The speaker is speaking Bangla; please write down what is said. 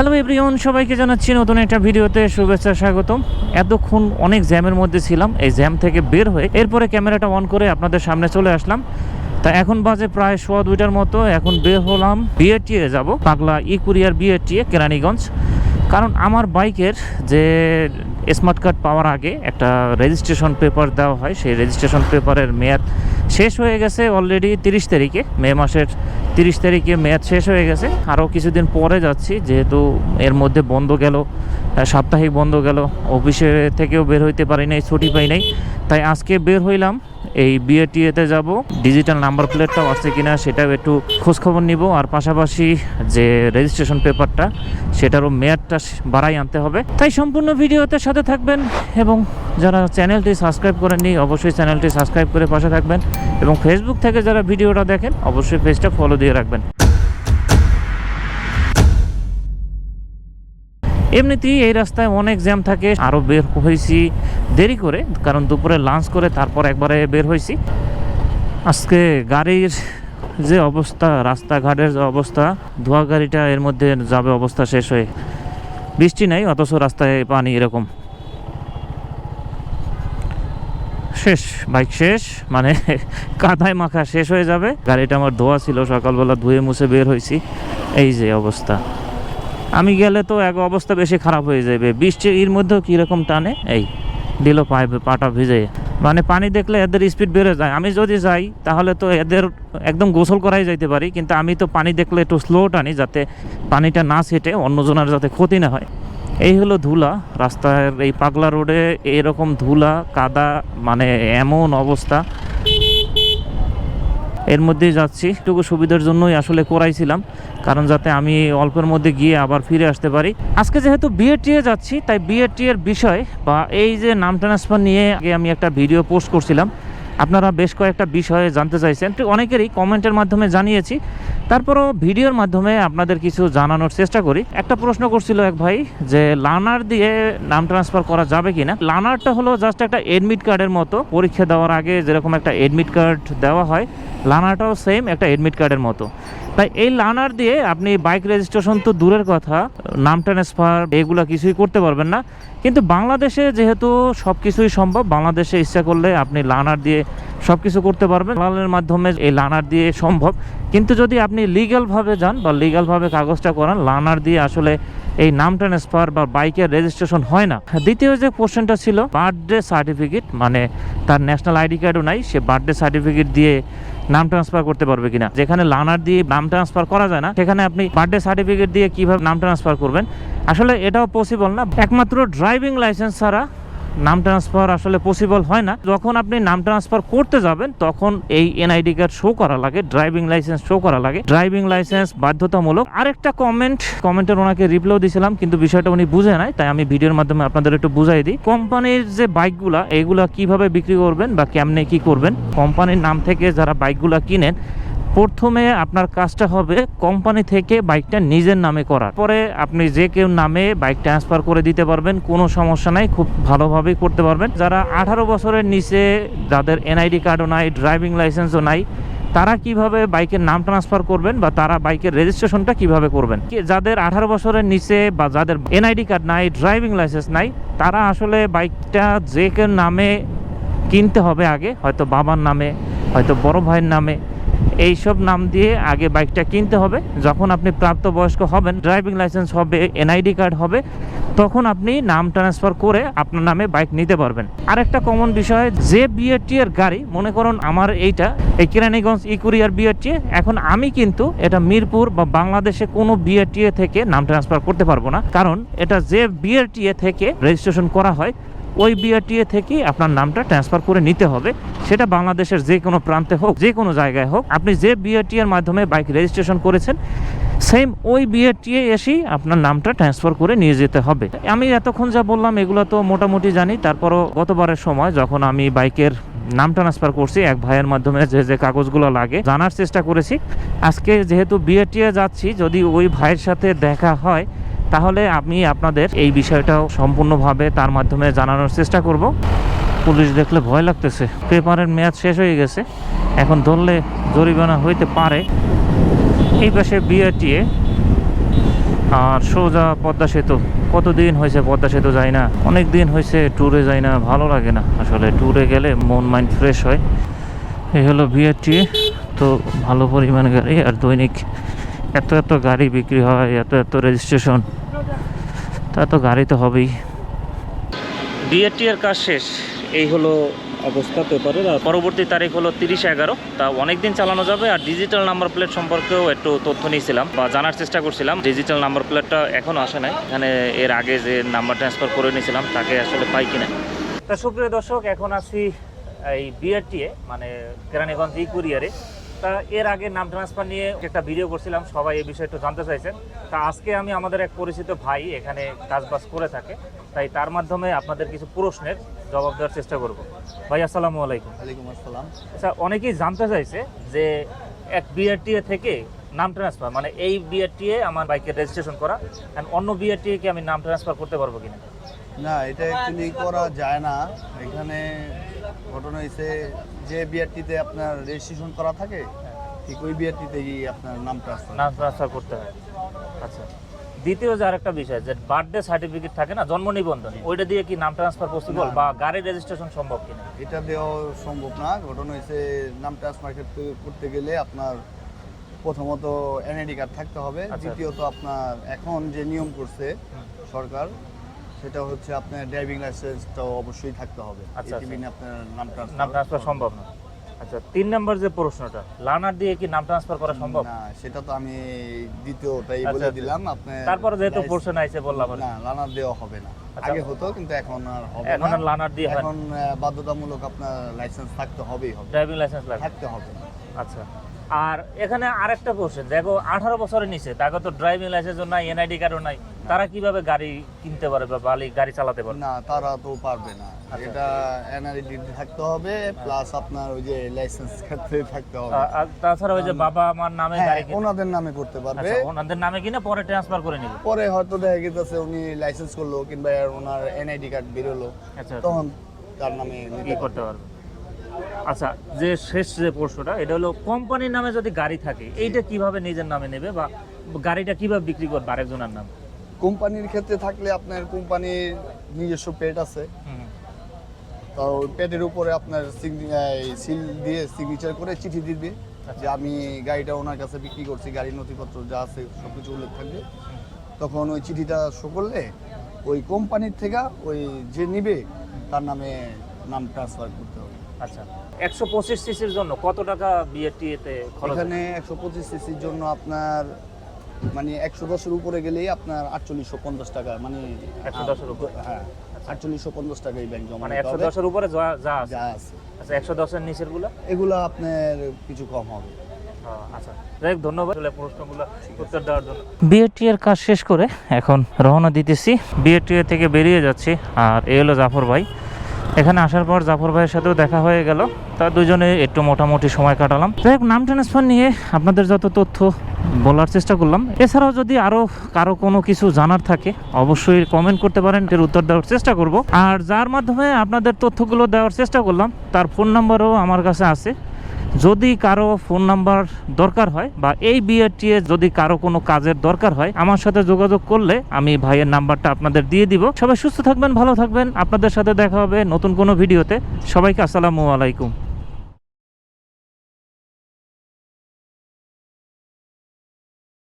হ্যালো এভরিওন সবাইকে জানাচ্ছি নতুন একটা ভিডিওতে শুভেচ্ছা, স্বাগতম। এতক্ষণ অনেক জ্যামের মধ্যে ছিলাম, এই জ্যাম থেকে বের হয়ে এরপরে ক্যামেরাটা অন করে আপনাদের সামনে চলে আসলাম। তা এখন বাজে প্রায় সোয়া দুইটার মতো, এখন বের হলাম বিএটিএ যাব, পাগলা ই কুরিয়ার বিএটিএ কেরানীগঞ্জ। কারণ আমার বাইকের যে স্মার্ট কার্ড পাওয়ার আগে একটা রেজিস্ট্রেশন পেপার দেওয়া হয়। সেই রেজিস্ট্রেশন পেপারের মেয়াদ শেষ হয়ে গেছে অলরেডি তিরিশ তারিখে। মে মাসের তিরিশ তারিখে মেয়াদ শেষ হয়ে গেছে। আরও কিছুদিন পরে যাচ্ছি, যেহেতু এর মধ্যে বন্ধ গেল সাপ্তাহিক বন্ধ গেল। অফিসে থেকেও বের হইতে পারি নাই, ছুটি পাই নাই। তাই আজকে বের হইলাম। এই বিএটিএতে যাব। ডিজিটাল নাম্বার প্লেটটাও আছে কিনা সেটাও একটু খোঁজখবর নিব। আর পাশাপাশি যে রেজিস্ট্রেশন পেপারটা সেটারও মেয়াদটা বাড়াই আনতে হবে। তাই সম্পূর্ণ ভিডিওতে সাথে থাকবেন এবং যারা চ্যানেলটি সাবস্ক্রাইব করেননি, অবশ্যই চ্যানেলটি সাবস্ক্রাইব করে পাশে থাকবেন এবং ফেসবুক থেকে যারা ভিডিওটা দেখেন, অবশ্যই পেজটা ফলো দিয়ে রাখবেন। এমনিতেই এই রাস্তায় অনেক জ্যাম থাকে আরও বের হয়েছি দেরি করে, কারণ দুপুরে লাঞ্চ করে তারপর একবারে বের হয়েছি। আজকে গাড়ির যে অবস্থা, রাস্তাঘাটের যে অবস্থা, ধোয়া গাড়িটা এর মধ্যে যাবে অবস্থা শেষ হয়ে। বৃষ্টি নাই, অথচ রাস্তায় পানি এরকম। শেষ বাইক শেষ মানে কাদায় মাখা শেষ হয়ে যাবে। গাড়িটা আমার ধোয়া ছিল, সকালবেলা ধুয়ে মুছে বের হয়েছি। এই যে অবস্থা। আমি গেলে তো এক অবস্থা বেশি খারাপ হয়ে যাবে। বৃষ্টির মধ্যেও কীরকম টানে? এই, দিল পায়ে পাটা ভিজে। মানে পানি দেখলে এদের স্পিড বেড়ে যায়। আমি যদি যাই, তাহলে তো এদের একদম গোসল করাই যাইতে পারি। কিন্তু আমি তো পানি দেখলে একটু স্লো টানি যাতে পানিটা না ছেটে অন্যজনের যাতে ক্ষতি না হয়। এই হলো ধুলা। রাস্তার এই পাগলা রোডে এরকম ধুলা, কাদা মানে এমন অবস্থা। এর মধ্যেই যাচ্ছি। একটুকু সুবিধার জন্যই আসলে করাইছিলাম, কারণ যাতে আমি অল্পের মধ্যে গিয়ে আবার ফিরে আসতে পারি। আজকে যেহেতু বিএটিএ যাচ্ছি, তাই বিএটি এর বিষয় বা এই যে নাম ট্রান্সফার নিয়ে আগে আমি একটা ভিডিও পোস্ট করছিলাম। আপনারা বেশ কয়েকটা বিষয়ে জানতে চাইছেন। তো অনেকেরই কমেন্টের মাধ্যমে জানিয়েছি। তারপরও ভিডিওর মাধ্যমে আপনাদের কিছু জানানোর চেষ্টা করি। একটা প্রশ্ন করছিল এক ভাই যে লানার দিয়ে নাম ট্রান্সফার করা যাবে কিনা? লানারটা হলো জাস্ট একটা এডমিট কার্ডের মতো। পরীক্ষা দেওয়ার আগে যেরকম একটা এডমিট কার্ড দেওয়া হয় লানারটাও সেম একটা এডমিট কার্ডের মতো। তাই এই লার্নার দিয়ে আপনি বাইক রেজিস্ট্রেশন তো দূরের কথা, নাম ট্রান্সফার এগুলো কিছুই করতে পারবেন না। কিন্তু বাংলাদেশে যেহেতু সব কিছুই সম্ভব, বাংলাদেশে ইচ্ছা করলে আপনি লার্নার দিয়ে সব কিছু করতে পারবেন। লালের মাধ্যমে এই লার্নার দিয়ে সম্ভব। কিন্তু যদি আপনি লিগ্যালভাবে যান বা লিগালভাবে কাগজটা করান, লার্নার দিয়ে আসলে এই নাম ট্রান্সফার বা বাইকের রেজিস্ট্রেশন হয় না। দ্বিতীয় যে কোশ্চেনটা ছিল বার্থডে সার্টিফিকেট মানে তার ন্যাশনাল আইডি কার্ডও নাই, সে বার্থডে সার্টিফিকেট দিয়ে নাম ট্রান্সফার করতে পারবে কিনা। যেখানে লানার দিয়ে নাম ট্রান্সফার করা যায় না, সেখানে আপনি বার্থডে সার্টিফিকেট দিয়ে কীভাবে নাম ট্রান্সফার করবেন, আসলে এটাও পসিবল না। একমাত্র ড্রাইভিং লাইসেন্স ছাড়া নাম ট্রান্সফার আসলে পসিবল হয় না। যখন আপনি নাম ট্রান্সফার করতে যাবেন, তখন এই এনআইডি কার্ড শো করা লাগে ড্রাইভিং লাইসেন্স শো করা লাগে। ড্রাইভিং লাইসেন্স বাধ্যতামূলক। আরেকটা কমেন্ট কমেন্টের ওনাকে রিপ্লাইও দিয়েছিলাম কিন্তু বিষয়টা উনি বুঝে নাই, তাই আমি ভিডিওর মাধ্যমে আপনাদের একটু বুঝাই দিই। কোম্পানির যে বাইকগুলা এইগুলা কীভাবে বিক্রি করবেন বা কেমনে কি করবেন? কোম্পানির নাম থেকে যারা বাইকগুলা কিনেন প্রথমে আপনার কাজটা হবে কোম্পানি থেকে বাইকটা নিজের নামে করার। পরে আপনি যে কেউ নামে বাইক ট্রান্সফার করে দিতে পারবেন, কোনো সমস্যা নাই, খুব ভালোভাবেই করতে পারবেন। যারা আঠারো বছরের নিচে, যাদের এনআইডি কার্ডও নাই, ড্রাইভিং লাইসেন্সও নাই, তারা কীভাবে বাইকের নাম ট্রান্সফার করবেন বা তারা বাইকের রেজিস্ট্রেশনটা কীভাবে করবেন? যাদের আঠারো বছরের নিচে বা যাদের এনআইডি কার্ড নাই, ড্রাইভিং লাইসেন্স নাই, তারা আসলে বাইকটা যে কেউ নামে কিনতে হবে আগে, হয়তো বাবার নামে, হয়তো বড় ভাইয়ের নামে এইসব নাম দিয়ে আগে বাইকটা কিনতে হবে। যখন আপনি প্রাপ্তবয়স্ক হবেন, ড্রাইভিং লাইসেন্স হবে, এনআইডি কার্ড হবে, তখন আপনি নাম ট্রান্সফার করে আপনার নামে বাইক নিতে পারবেন। আরেকটা কমন বিষয়, যে বিআরটি এর গাড়ি, মনে করুন আমার এইটা, এই কেরানীগঞ্জ ইকুরিয়ার বিআরটি এখন আমি কিন্তু এটা মিরপুর বা বাংলাদেশে কোনো বিআরটিএ থেকে নাম ট্রান্সফার করতে পারব না। কারণ এটা যে বিআরটিএ থেকে রেজিস্ট্রেশন করা হয় ওই বিআরটিএ থেকেই আপনার নামটা ট্রান্সফার করে নিতে হবে। সেটা বাংলাদেশের যে কোনো প্রান্তে হোক, যে কোনো জায়গায় হোক। আপনি যে বিআরটি এর মাধ্যমে বাইক রেজিস্ট্রেশন করেছেন সেম ওই বিআরটিএ এসেই আপনার নামটা ট্রান্সফার করে নিয়ে যেতে হবে। আমি এতক্ষণ যা বললাম, এগুলো তো মোটামুটি জানি। তারপরও গতবারের সময় যখন আমি বাইকের নাম ট্রান্সফার করছি, এক ভাইয়ের মাধ্যমে যে যে কাগজগুলো লাগে, জানার চেষ্টা করেছি। আজকে যেহেতু বিআরটিএ যাচ্ছি, যদি ওই ভাইয়ের সাথে দেখা হয় তাহলে আমি আপনাদের এই বিষয়টাও সম্পূর্ণভাবে তার মাধ্যমে জানানোর চেষ্টা করব। পুলিশ দেখলে ভয় লাগতেছে। পেপারের মেয়াদ শেষ হয়ে গেছে। এখন ধরলে জরিমানা হইতে পারে। এই পাশে বিআরটিএ। আর সোজা পদ্মা সেতু। কতদিন হয়েছে পদ্মা সেতু যাই না? অনেক দিন হয়েছে ট্যুরে যাই না, ভালো লাগে না। আসলে ট্যুরে গেলে মন মাইন্ড ফ্রেশ হয়। এই হলো বিআরটি তো ভালো পরিমাণ গাড়ি আর দৈনিক এত এত গাড়ি বিক্রি হয়, এত এত রেজিস্ট্রেশন তা তো গাড়ি তো হবেই। বিএটি এর কাজ শেষ। এই হলো অবস্থা পেপারের। আর পরবর্তী তারিখ হলো তিরিশ এগারো। তা অনেক দিন চালানো যাবে। আর ডিজিটাল নাম্বার প্লেট সম্পর্কেও একটু তথ্য নিয়েছিলাম বা জানার চেষ্টা করছিলাম। ডিজিটাল নাম্বার প্লেটটা এখনও আসে নাই। এখানে এর আগে যে নাম্বার ট্রান্সফার করে নিয়েছিলাম, তাকে আসলে পাই কিনা। তা সুপ্রিয় দর্শক, এখন আছি এই বিআরটিএ মানে কেরানীগঞ্জ ই কুরিয়ারে। তা এর আগে নাম ট্রান্সফার নিয়ে একটা ভিডিও করছিলাম সবাই এই বিষয়ে একটু জানতে চাইছেন। তা আজকে আমি আমাদের এক পরিচিত ভাই এখানে কাজবাজ করে থাকে তাই তার মাধ্যমে আপনাদের কিছু প্রশ্নের জবাব দেওয়ার চেষ্টা করব। ভাই আসসালামু আলাইকুম। ওয়ালাইকুম আসসালাম। আচ্ছা অনেকেই জানতে চাইছে যে এক বিআরটিএ থেকে নাম ট্রান্সফার মানে এই বিআরটিএ আমার বাইকের রেজিস্ট্রেশন করা and অন্য বিআরটিএ কি আমি নাম ট্রান্সফার করতে পারব কিনা? না এটা অ্যাকচুয়ালি করা যায় না। এখানে ঘটনা হয়েছে যে বিআরটিতে আপনার রেজিস্ট্রেশন করা থাকে ঠিক ওই বিআরটিতেই আপনার নাম ট্রান্সফার নাম ট্রান্সফার করতে হয়। আচ্ছা। দ্বিতীয় যে আরেকটা বিষয় যে বার্থডে সার্টিফিকেট থাকে না জন্ম নিবন্ধন ওইটা দিয়ে কি নাম ট্রান্সফার পসিবল বা গাড়ি রেজিস্ট্রেশন সম্ভব কিনা? এটা দেওয়া সম্ভব না। ঘটনা হয়েছে নাম ট্রান্সফার করতে করতে গেলে আপনার প্রথমত এনআইডি কার্ড থাকতে হবে আচ্ছা। দ্বিতীয়ত আপনার এখন যে নিয়ম করছে সরকার সেটা হচ্ছে আপনার ড্রাইভিং লাইসেন্সটাও অবশ্যই থাকতে হবে। আচ্ছা, এটি আপনার নাম ট্রান্সফার নাম ট্রান্সফার সম্ভব না। আচ্ছা তিন নম্বর যে প্রশ্নটা লার্নার দিয়ে কি নাম ট্রান্সফার করা সম্ভব? না সেটা তো আমি দ্বিতীয়টাই আচ্ছা, বলে আচ্ছা। দিলাম আপনি তারপরে যেহেতু প্রশ্ন আইছে বললাম না লানার দেওয়া হবে না। আচ্ছা। আগে হতো কিন্তু এখন আর হবে এখন না আর লার্নার দিয়ে এখন বাধ্যতামূলক আপনার লাইসেন্স থাকতে হবেই হবে। ড্রাইভিং লাইসেন্স থাকতে হবে। আচ্ছা। আর এখানে আরেকটা কোশ্চেন দেখো আঠারো বছরের নিচে তাকে তো ড্রাইভিং লাইসেন্সও নাই এনআইডি কার্ডও নাই তারা কীভাবে গাড়ি কিনতে পারবে বা গাড়ি চালাতে পারবে না তারা তো পারবে না। আচ্ছা। এটা এনআরডি থাকতে হবে প্লাস আপনার ওই যে লাইসেন্স ক্ষেত্রে থাকতে হবে। আর তাছাড়া ওই যে বাবা আমার নামে হ্যাঁ গাড়ি কিনে ওনাদের নামে করতে পারবে। আচ্ছা ওনাদের নামে কিনে পরে ট্রান্সফার করে নিবে। পরে হয়তো দেখা গেছে উনি লাইসেন্স করল কিংবা ওনার এনআইডি কার্ড বেরোলো আচ্ছা তখন তার নামে করতে পারবে? আচ্ছা যে শেষ যে প্রশ্নটা এটা হলো কোম্পানির নামে যদি গাড়ি থাকে এইটা কীভাবে নিজের নামে নেবে বা গাড়িটা কীভাবে বিক্রি করবে আরেকজনের নাম? কোম্পানির ক্ষেত্রে থাকলে আপনার কোম্পানির নিজস্ব পেট আছে। তো পেটের উপরে আপনার সিল দিয়ে সিগনেচার করে চিঠি দিবে যে আমি গাড়িটা ওনার কাছে বিক্রি করছি গাড়ির নথিপত্র যা আছে সব কিছু উল্লেখ থাকবে। তখন ওই চিঠিটা শো করলে ওই কোম্পানির থেকে ওই যে নিবে তার নামে নাম ট্রান্সফার করতে হবে। আচ্ছা একশো পঁচিশ সিসির জন্য কত টাকা বিএটিএতে খরচ এখানে একশো পঁচিশ সিসির জন্য আপনার মানে একশো দশের উপরে গেলেই আপনার আটচল্লিশশো পঞ্চাশ টাকা মানে 110 এর উপরে? হ্যাঁ আটচল্লিশশো পঞ্চাশ টাকাই ব্যাংক জমা মানে একশো দশের উপরে যা যা আছে? যা আচ্ছা একশো দশের নিচেরগুলো? এগুলো আপনার কিছু কম হবে। আচ্ছা যাই ধন্যবাদ আসলে প্রশ্নগুলো দেওয়ার জন্য। বিএটি কাজ শেষ করে এখন রওনা দিতেছি। বিএটি থেকে বেরিয়ে যাচ্ছি আর এ হলো জাফর ভাই। এখানে আসার পর জাফর ভাইয়ের সাথেও দেখা হয়ে গেল। তা দুজনে একটু মোটামুটি সময় কাটালাম। যাই হোক, নাম ট্রান্সফার নিয়ে আপনাদের যত তথ্য বলার চেষ্টা করলাম। এছাড়াও যদি আরও কারও কোনো কিছু জানার থাকে, অবশ্যই কমেন্ট করতে পারেন, এর উত্তর দেওয়ার চেষ্টা করব। আর যার মাধ্যমে আপনাদের তথ্যগুলো দেওয়ার চেষ্টা করলাম, তার ফোন নাম্বারও আমার কাছে আছে। যদি কারও ফোন নাম্বার দরকার হয় বা এই বিআরটিএ যদি কারও কোনো কাজের দরকার হয়, আমার সাথে যোগাযোগ করলে আমি ভাইয়ের নাম্বারটা আপনাদের দিয়ে দিব। সবাই সুস্থ থাকবেন, ভালো থাকবেন। আপনাদের সাথে দেখা হবে নতুন কোনো ভিডিওতে। সবাইকে আসসালামু আলাইকুম।